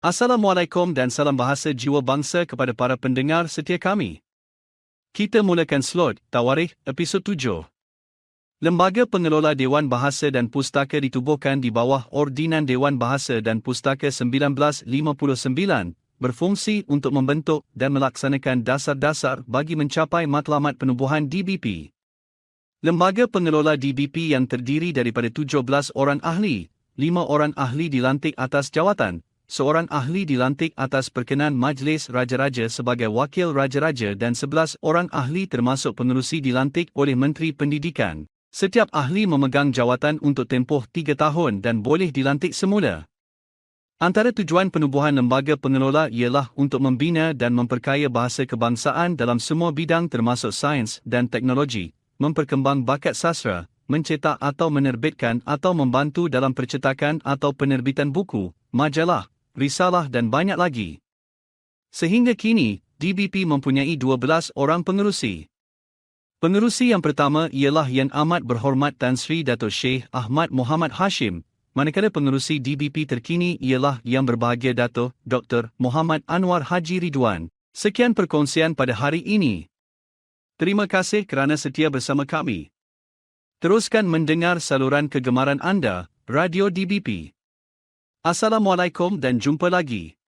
Assalamualaikum dan salam bahasa jiwa bangsa kepada para pendengar setia kami. Kita mulakan slot Tawarikh episod 7. Lembaga Pengelola Dewan Bahasa dan Pustaka ditubuhkan di bawah Ordinan Dewan Bahasa dan Pustaka 1959 berfungsi untuk membentuk dan melaksanakan dasar-dasar bagi mencapai matlamat penubuhan DBP. Lembaga pengelola DBP yang terdiri daripada 17 orang ahli, 5 orang ahli dilantik atas jawatan, seorang ahli dilantik atas perkenan Majlis Raja-Raja sebagai wakil Raja-Raja dan 11 orang ahli termasuk pengerusi dilantik oleh Menteri Pendidikan. Setiap ahli memegang jawatan untuk tempoh 3 tahun dan boleh dilantik semula. Antara tujuan penubuhan lembaga pengelola ialah untuk membina dan memperkaya bahasa kebangsaan dalam semua bidang termasuk sains dan teknologi, memperkembang bakat sastra, mencetak atau menerbitkan atau membantu dalam percetakan atau penerbitan buku, majalah, risalah dan banyak lagi. Sehingga kini, DBP mempunyai 12 orang pengerusi. Pengerusi yang pertama ialah Yang Amat Berhormat Tan Sri Dato' Sheikh Ahmad Muhammad Hashim, manakala pengerusi DBP terkini ialah Yang Berbahagia Dato' Dr. Muhammad Anwar Haji Ridwan. Sekian perkongsian pada hari ini. Terima kasih kerana setia bersama kami. Teruskan mendengar saluran kegemaran anda, Radio DBP. Assalamualaikum dan jumpa lagi.